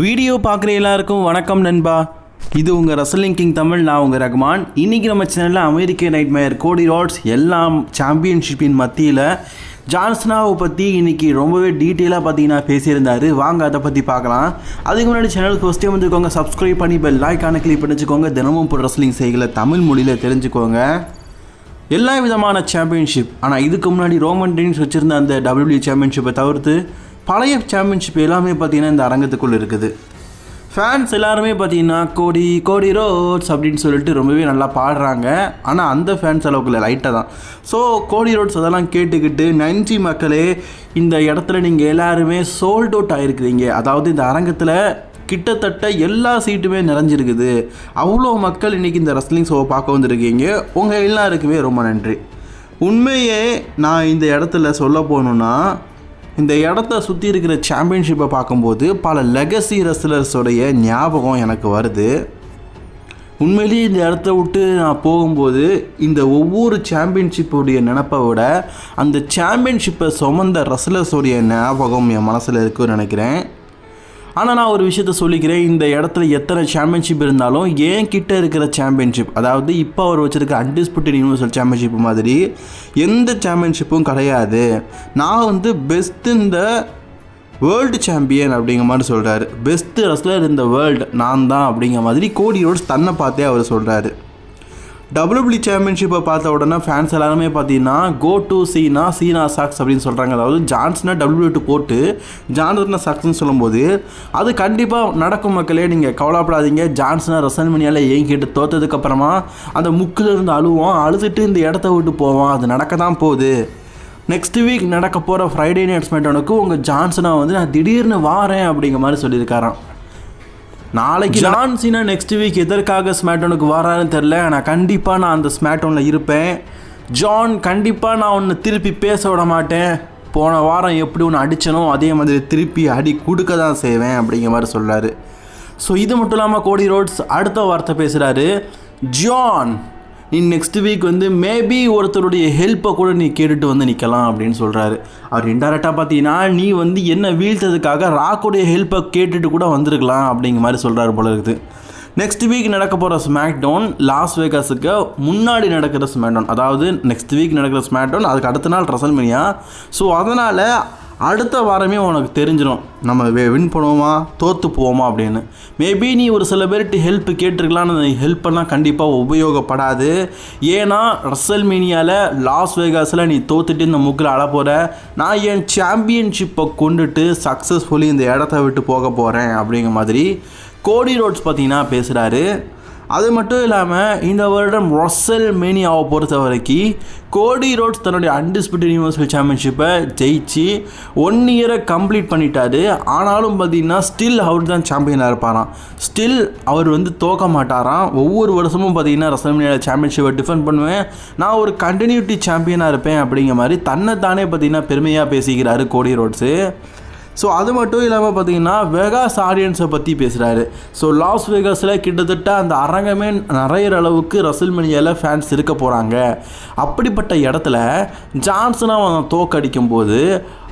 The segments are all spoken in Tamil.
வீடியோ பார்க்குற எல்லாருக்கும் வணக்கம் நண்பா. இது உங்கள் ரசலிங் கிங் தமிழ் நான் உங்கள் ரகுமான். இன்றைக்கி நம்ம சேனலில் அமெரிக்க நைட்மேர் கோடி ராட்ஸ் எல்லாம் சாம்பியன்ஷிப்பின் மத்தியில் ஜான்சனாவை பற்றி இன்றைக்கி ரொம்பவே டீட்டெயிலாக பார்த்தீங்கன்னா பேசியிருந்தாரு. வாங்க அதை பற்றி பார்க்கலாம். அதுக்கு முன்னாடி சேனலுக்கு ஃபஸ்ட் டைம் வந்துக்கோங்க சப்ஸ்கிரைப் பண்ணி பெல் லைக்கான கிளிக் பண்ணிச்சுக்கோங்க. தினமும் இப்போ ரசலிங் செய்களை தமிழ் மொழியில் தெரிஞ்சுக்கோங்க. எல்லா விதமான சாம்பியன்ஷிப் ஆனால் இதுக்கு முன்னாடி ரோமன் டென்ஸ் வச்சுருந்த அந்த டபிள்யூ சாம்பியன்ஷிப்பை தவிர்த்து பழைய சாம்பியன்ஷிப் எல்லாமே பார்த்தீங்கன்னா இந்த அரங்கத்துக்குள்ளே இருக்குது. ஃபேன்ஸ் எல்லாருமே பார்த்தீங்கன்னா கோடி கோடி ரோட்ஸ் அப்படின்னு சொல்லிட்டு ரொம்பவே நல்லா பாடுறாங்க. ஆனால் அந்த ஃபேன்ஸ் அளவுக்கு இல்லை லைட்டாக தான். ஸோ கோடி ரோட்ஸ் அதெல்லாம் கேட்டுக்கிட்டு நன்றி மக்களே இந்த இடத்துல நீங்கள் எல்லாருமே சோல்ட் அவுட் ஆகிருக்கிறீங்க அதாவது இந்த அரங்கத்தில் கிட்டத்தட்ட எல்லா சீட்டுமே நிறைஞ்சிருக்குது. அவ்வளோ மக்கள் இன்றைக்கி இந்த ரெஸ்லிங் ஷோவை பார்க்க வந்திருக்கீங்க. உங்கள் எல்லாருக்குமே ரொம்ப நன்றி. உண்மையே நான் இந்த இடத்துல சொல்ல போகணுன்னா இந்த இடத்த சுற்றி இருக்கிற சாம்பியன்ஷிப்பை பார்க்கும்போது பல லெகசி ரெஸ்லர்ஸோடைய ஞாபகம் எனக்கு வருது. உண்மையிலேயே இந்த இடத்த விட்டு நான் போகும்போது இந்த ஒவ்வொரு சாம்பியன்ஷிப்புடைய நினப்பை விட அந்த சாம்பியன்ஷிப்பை சுமந்த ரெஸ்லர்ஸோடைய ஞாபகம் என் மனசில் இருக்குன்னு நினைக்கிறேன். ஆனால் நான் ஒரு விஷயத்த சொல்லிக்கிறேன். இந்த இடத்துல எத்தனை சாம்பியன்ஷிப் இருந்தாலும் ஏன் கிட்ட இருக்கிற சாம்பியன்ஷிப் அதாவது இப்போ அவர் வச்சுருக்க அன்டிஸ்பியூட்டட் யூனிவர்சல் சாம்பியன்ஷிப் மாதிரி எந்த சாம்பியன்ஷிப்பும் கிடையாது. நான் வந்து பெஸ்ட் இந்த வேர்ல்டு சாம்பியன் அப்படிங்கிற மாதிரி சொல்கிறாரு பெஸ்ட்டு ரெஸ்லர் இந்த வேர்ல்டு நான் தான் அப்படிங்கிற மாதிரி கோடி ரோட்ஸ் தன்னை பார்த்தே அவர் சொல்கிறாரு டபிள்யூபிள்யூ சாம்பியன்ஷிப்பை பார்த்த உடனே ஃபேன்ஸ் எல்லாருமே பார்த்தீங்கன்னா go to China China socks அப்படின்னு சொல்கிறாங்க அதாவது ஜான்ஸ்னா டபிள்யூ டு போட்டு ஜான்சனா சாக்ஸ்னு சொல்லும்போது அது கண்டிப்பாக நடக்கும் மக்களே நீங்கள் கவலைப்படாதீங்க. ஜான்சனா ரசன்மணியால் ஏங்கிட்டு தோத்ததுக்கப்புறமா அந்த முக்கில் இருந்து அழுவோம் அழுதுட்டு இந்த இடத்த விட்டு போவோம் அது நடக்க தான் போகுது. நெக்ஸ்ட் வீக் நடக்க போகிற ஃப்ரைடே நைட்ஸ் ஸ்மேட்டோனுக்கு உங்கள் ஜான்சனா வந்து நான் திடீர்னு வாரேன் அப்படிங்கிற மாதிரி சொல்லியிருக்காராம். நாளைக்கு ஜான் சீனா நெக்ஸ்ட் வீக் எதற்காக ஸ்மேட்டோனுக்கு வரான்னு தெரில நான் கண்டிப்பாக நான் அந்த ஸ்மேட்டோனில் இருப்பேன். ஜான் கண்டிப்பாக நான் உன்னை திருப்பி பேச விட மாட்டேன். போன வாரம் எப்படி ஒன்று அடித்தனோ அதே மாதிரி திருப்பி அடி கொடுக்க தான் செய்வேன் அப்படிங்கிற மாதிரி சொல்கிறாரு ஸோ இது மட்டும் இல்லாமல் கோடி ரோட்ஸ் அடுத்த வார்த்தை பேசுகிறாரு ஜான் நீ நெக்ஸ்ட் வீக் வந்து மேபி ஒருத்தருடைய ஹெல்ப்பை கூட நீ கேட்டுட்டு வந்து நிற்கலாம் அப்படின்னு சொல்கிறாரு அவர் இன்டெரக்டாக பார்த்தீங்கன்னா நீ வந்து என்ன வீழ்த்ததுக்காக ராக்குடைய ஹெல்ப்பை கேட்டுட்டு கூட வந்திருக்கலாம் அப்படிங்கிற மாதிரி சொல்கிறாரு போல இருக்குது. நெக்ஸ்ட் வீக் நடக்க போகிற ஸ்மாக் டவுன் லாஸ் வேகாஸுக்கு முன்னாடி நடக்கிற ஸ்மாக் டவுன் அதாவது நெக்ஸ்ட் வீக் நடக்கிற ஸ்மாக் டவுன் அதுக்கு அடுத்த நாள் ரசல்மனியா ஸோ அதனால் அடுத்த வாரமே உனக்கு தெரிஞ்சிடும் நம்ம வின் பண்ணுவோமா? தோற்று போவோமா அப்படின்னு. மேபி நீ ஒரு சில பேர்கிட்ட ஹெல்ப் கேட்டிருக்கலான்னு அந்த ஹெல்ப்பெல்லாம் கண்டிப்பாக உபயோகப்படாது. ஏன்னா ரசல் மீனியாவில் லாஸ் வேகாஸில் நீ தோத்துட்டு இந்த முக்கில் அழ போகிற நான் என் சாம்பியன்ஷிப்பை கொண்டுட்டு சக்ஸஸ்ஃபுல்லி இந்த இடத்த விட்டு போக போகிறேன் அப்படிங்கிற மாதிரி. கோடி ரோட்ஸ் பார்த்தீங்கன்னா பேசுகிறாரு அது மட்டும் இல்லாமல் இந்த வருடம் ரொசல் மேனியாவை பொறுத்த வரைக்கும் கோடி ரோட்ஸ் தன்னுடைய அன்டிஸ்பிட் யூனிவர்சல் சாம்பியன்ஷிப்பை ஜெயிச்சு ஒன் இயரை கம்ப்ளீட் பண்ணிட்டாரு. ஆனாலும் பார்த்தீங்கன்னா ஸ்டில் அவர் தான் சாம்பியனாக இருப்பாராம். ஸ்டில் அவர் வந்து தோக்க மாட்டாராம். ஒவ்வொரு வருஷமும் பார்த்தீங்கன்னா ரசல்மேனியா சாம்பியன்ஷிப்பை டிஃபெண்ட் பண்ணுவேன். நான் ஒரு கண்டினியூட்டி சாம்பியனாக இருப்பேன் அப்படிங்கிற மாதிரி தன்னை தானே பார்த்தீங்கன்னா பெருமையாக பேசிக்கிறாரு கோடி ரோட்ஸு ஸோ அது மட்டும் இல்லாமல் பார்த்தீங்கன்னா வெகாஸ் ஆடியன்ஸை பற்றி பேசுகிறாரு ஸோ லாஸ் வெகாஸில் கிட்டத்தட்ட அந்த அரங்கமே நிறையிற அளவுக்கு ரசல்மனியாவில் ஃபேன்ஸ் இருக்க போகிறாங்க அப்படிப்பட்ட இடத்துல ஜான்சனாக அவன் தோக்கடிக்கும் போது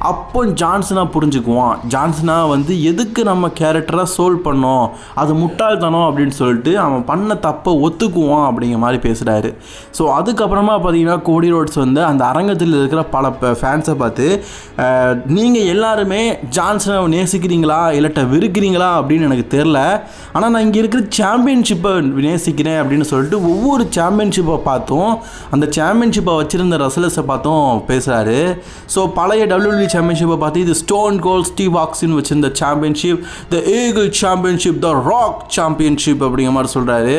அப்போ ஜான்சனாக புரிஞ்சுக்குவான். ஜான்சனாக வந்து எதுக்கு நம்ம கேரக்டராக சோல்வ் பண்ணோம்? அது முட்டாள்தனம் அப்படின்னு சொல்லிட்டு அவன் பண்ண தப்பை ஒத்துக்குவான் அப்படிங்கிற மாதிரி பேசுகிறாரு ஸோ அதுக்கப்புறமா பார்த்தீங்கன்னா கோடி ரோட்ஸ் வந்து அந்த அரங்கத்தில் இருக்கிற பல ஃபேன்ஸை பார்த்து நீங்கள் எல்லாருமே ஜான்சனை நேசிக்கிறீங்களா? இல்லட்ட வெறுக்கிறீங்களா? அப்படின்னு எனக்கு தெரில ஆனால் நான் இங்கே இருக்கிற சாம்பியன்ஷிப்பை நேசிக்கிறேன் அப்படின்னு சொல்லிட்டு ஒவ்வொரு சாம்பியன்ஷிப்பை பார்த்தும் அந்த சாம்பியன்ஷிப்பை வச்சுருந்த ரசலஸை பார்த்தும் பேசுகிறாரு ஸோ பழைய சாம்பியன்ஷிப்பை பார்த்து இது ஸ்டோன் கோல் ஸ்டீவ் ஆக்ஸின் வச்சிருந்த championship the eagle championship the Rock championship அப்படிங்கிற மாதிரி சொல்கிறாரு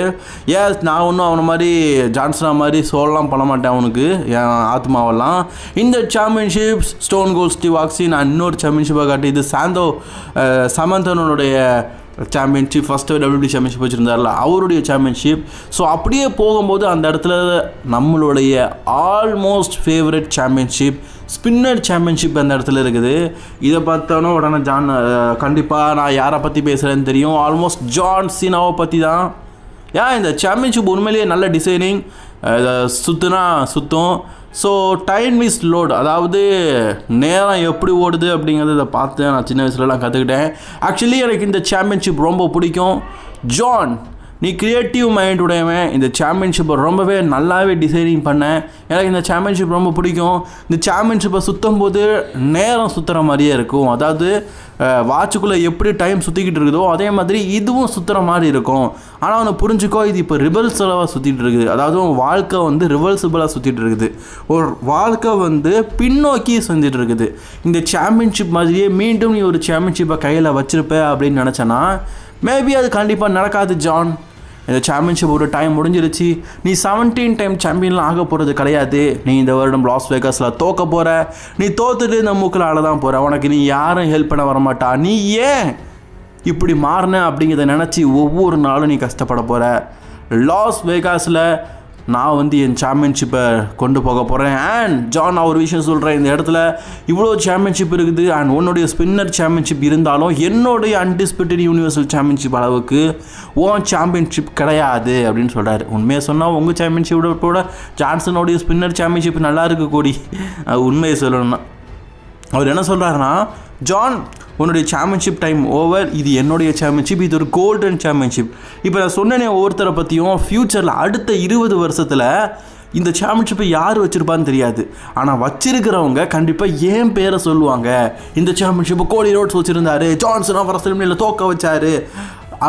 எஸ் நான் ஒன்றும் அவனை மாதிரி ஜான்சனா மாதிரி சோல்லாம் பண்ண மாட்டேன் அவனுக்கு என் ஆத்மாவெல்லாம். இந்த சாம்பியன்ஷிப் ஸ்டோன் கோல் ஸ்டீவ் ஆக்ஸின் நான் இன்னொரு சாம்பியன்ஷிப்பை காட்டி இது சாந்தோ சமந்தனனுடைய சாம்பியன்ஷிப் ஃபஸ்ட்டு டபிள்யூபி சாம்பியன்ஷிப் வச்சுருந்தார்ல அவருடைய சாம்பியன்ஷிப் ஸோ அப்படியே போகும்போது அந்த இடத்துல நம்மளுடைய almost favourite championship spinner championship அந்த இடத்துல இருக்குது. இதை பார்த்தோன்னா உடனே ஜான் கண்டிப்பாக நான் யாரை பற்றி பேசுகிறேன்னு தெரியும். ஆல்மோஸ்ட் ஜான் சீனாவை பற்றி தான் ஏன் இந்த சாம்பியன்ஷிப் உண்மையிலேயே நல்ல டிசைனிங் சுற்றுனா சுற்றும் ஸோ டைம் இஸ் லோட் அதாவது நேரம் எப்படி ஓடுது அப்படிங்கிறத பார்த்து நான் சின்ன வயசுலலாம் கற்றுக்கிட்டேன் ஆக்சுவலி எனக்கு இந்த சாம்பியன்ஷிப் ரொம்ப பிடிக்கும். ஜான் நீ கிரியேட்டிவ் மைண்ட் உடையவன். இந்த சாம்பியன்ஷிப்பை ரொம்பவே நல்லாவே டிசைனிங் பண்ணேன் எனக்கு இந்த சாம்பியன்ஷிப் ரொம்ப பிடிக்கும். இந்த சாம்பியன்ஷிப்பை சுற்றும் போது நேரம் சுற்றுற மாதிரியே இருக்கும். அதாவது வாட்சுக்குள்ளே எப்படி டைம் சுற்றிக்கிட்டு இருக்குதோ அதே மாதிரி இதுவும் சுற்றுற மாதிரி இருக்கும். ஆனால் அவனை புரிஞ்சுக்கோ இது இப்போ ரிவர்சலாக சுற்றிட்டு இருக்குது. அதாவது உன் வாழ்க்கை வந்து ரிவர்சிபிளாக சுற்றிட்டு இருக்குது. ஒரு வாழ்க்கை வந்து பின்னோக்கி செஞ்சுட்டு இருக்குது. இந்த சாம்பியன்ஷிப் மாதிரியே மீண்டும் நீ ஒரு சாம்பியன்ஷிப்பை கையில் வச்சுருப்ப அப்படின்னு நினச்சேன்னா மேபி அது கண்டிப்பாக நடக்காது ஜான். இந்த சாம்பியன்ஷிப் ஒரு டைம் முடிஞ்சிருச்சு. நீ செவன்டீன் டைம் சாம்பியன்லாம் ஆக போகிறது கிடையாது. நீ இந்த வருடம் லாஸ் வேகாஸில் தோக்க போகிற நீ தோத்துட்டு இந்த மூக்கில் ஆள தான் போகிற உனக்கு நீ யாரும் ஹெல்ப் பண்ண வரமாட்டா. நீ ஏன் இப்படி மாறின அப்படிங்கிறத நினச்சி ஒவ்வொரு நாளும் நீ கஷ்டப்பட போகிற லாஸ் வேகாஸில் நான் வந்து என் சாம்பியன்ஷிப்பை கொண்டு போக போகிறேன் அண்ட் ஜான் நான் ஒரு விஷயம் சொல்கிறேன் இந்த இடத்துல இவ்வளோ சாம்பியன்ஷிப் இருக்குது. அண்ட் உன்னுடைய ஸ்பின்னர் சாம்பியன்ஷிப் இருந்தாலும் என்னுடைய அன்டிஸ்பியூட்டட் யூனிவர்சல் சாம்பியன்ஷிப் அளவுக்கு ஓன் சாம்பியன்ஷிப் கிடையாது அப்படின்னு சொல்கிறாரு உண்மையை சொன்னால் உங்கள் சாம்பியன்ஷிப்போட ஜான்சனுடைய ஸ்பின்னர் சாம்பியன்ஷிப் நல்லா இருக்கக்கூடிய உண்மையை சொல்லணும்னா. அவர் என்ன சொல்கிறாருன்னா ஜான் உன்னுடைய சாம்பியன்ஷிப் டைம் ஓவர் இது என்னுடைய சாம்பியன்ஷிப் இது ஒரு கோல்டன் சாம்பியன்ஷிப் இப்போ நான் சொன்னேனே ஒவ்வொருத்தரை பற்றியும் ஃப்யூச்சரில் அடுத்த இருபது வருஷத்தில் இந்த சாம்பியன்ஷிப்பை யார் வச்சுருப்பான்னு தெரியாது. ஆனால் வச்சிருக்கிறவங்க கண்டிப்பாக ஏன் பேரை சொல்லுவாங்க? இந்த சாம்பியன்ஷிப்பை கோலி ரோட்ஸ் வச்சுருந்தாரு ஜான்சன் அவர் செலிமினியில் தோக்க வச்சாரு.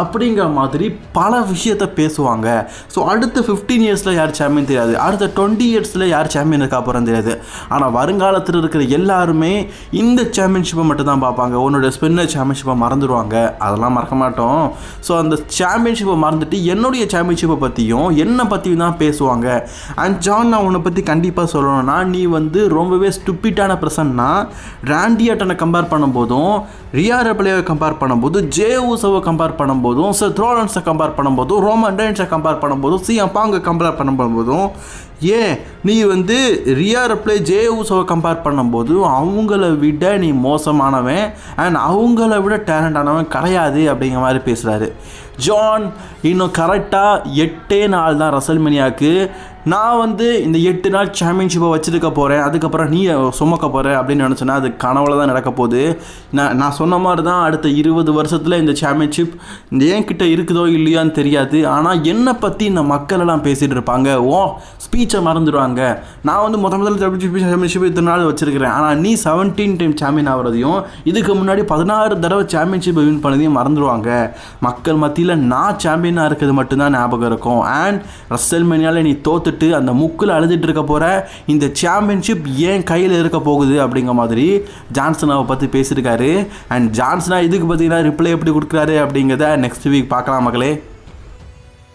அப்படிங்கிற மாதிரி பல விஷயத்த பேசுவாங்க. ஸோ அடுத்த ஃபிஃப்டீன் இயர்ஸில் யார் சாம்பியன் தெரியாது. அடுத்த டுவெண்ட்டி இயர்ஸில் யார் சாம்பியன் இருக்கா போகிறோம் தெரியாது. ஆனால் வருங்காலத்தில் இருக்கிற எல்லாருமே இந்த சாம்பியன்ஷிப்பை மட்டும்தான் பார்ப்பாங்க. உன்னோட ஸ்பின்னர் சாம்பியன்ஷிப்பை மறந்துடுவாங்க அதெல்லாம் மறக்க மாட்டோம். ஸோ அந்த சாம்பியன்ஷிப்பை மறந்துட்டு என்னுடைய சாம்பியன்ஷிப்பை பற்றியும் என்னை பற்றியும் தான் பேசுவாங்க. அண்ட் ஜான் நான் உன்னை பற்றி கண்டிப்பாக சொல்லணும்னா நீ வந்து ரொம்பவே ஸ்டுப்பிட்டான பிரசன்னா ராண்டி அட்டனை கம்பேர் பண்ணும்போதும் ரியா ரெபலியாவை கம்பேர் பண்ணும்போது ஜே ஊசவை கம்பேர் பண்ணும்போதும் ஸோ த்ரோலன்ஸை கம்பேர் பண்ணும்போதும் ரோமன் டென்ஸை கம்பேர் பண்ணும்போதும் சிஎம் பாங்கை கம்பேர் பண்ணும்போதும் ஏன்? நீ வந்து ரியா ரெப்ளே ஜே ஊசவை கம்பேர் பண்ணும்போது அவங்கள விட நீ மோசமானவன் அண்ட் அவங்கள விட டேலண்டானவன் கிடையாது அப்படிங்கிற மாதிரி பேசுகிறாரு ஜான் இன்னும் கரெக்டாக எட்டே நாள் தான் ரசல்மனியாவுக்கு நான் வந்து இந்த எட்டு நாள் சாம்பியன்ஷிப்பை வச்சுருக்க போகிறேன் அதுக்கப்புறம் நீ சுமக்க போகிற அப்படின்னு நினச்சேன்னா அது கனவுல தான் நடக்க போகுது. நான் நான் சொன்ன மாதிரி தான் அடுத்த இருபது வருஷத்தில் இந்த சாம்பியன்ஷிப் என்கிட்ட இருக்குதோ இல்லையான்னு தெரியாது. ஆனால் என்னை பற்றி இந்த மக்கள் எல்லாம் பேசிகிட்டு இருப்பாங்க. ஓ ஸ்பீச் ஸ்பீச்சை மறந்துடுவாங்க. நான் வந்து முத முதல்ல சாம்பியன்ஷிப் சாம்பியன்ஷிப் இத்தனை நாள் வச்சிருக்கிறேன். ஆனால் நீ செவன்டீன் டைம் சாம்பியன் ஆகிறதையும் இதுக்கு முன்னாடி பதினாறு தடவை சாம்பியன்ஷிப் வின் பண்ணதையும் மறந்துடுவாங்க. மக்கள் மத்தியில் நான் சாம்பியனாக இருக்கிறது மட்டும்தான் ஞாபகம் இருக்கும். அண்ட் ரசல்மேனியாவில் நீ தோத்துட்டு அந்த முக்கில் அழுதுட்டு இருக்க போகிற இந்த சாம்பியன்ஷிப் ஏன் கையில் இருக்க போகுது அப்படிங்கிற மாதிரி ஜான்சனாவை பற்றி பேசியிருக்காரு. அண்ட் ஜான்சனா இதுக்கு பார்த்தீங்கன்னா ரிப்ளை எப்படி கொடுக்குறாரு அப்படிங்கிறத நெக்ஸ்ட் வீக் பார்க்கலாம் மக்களே.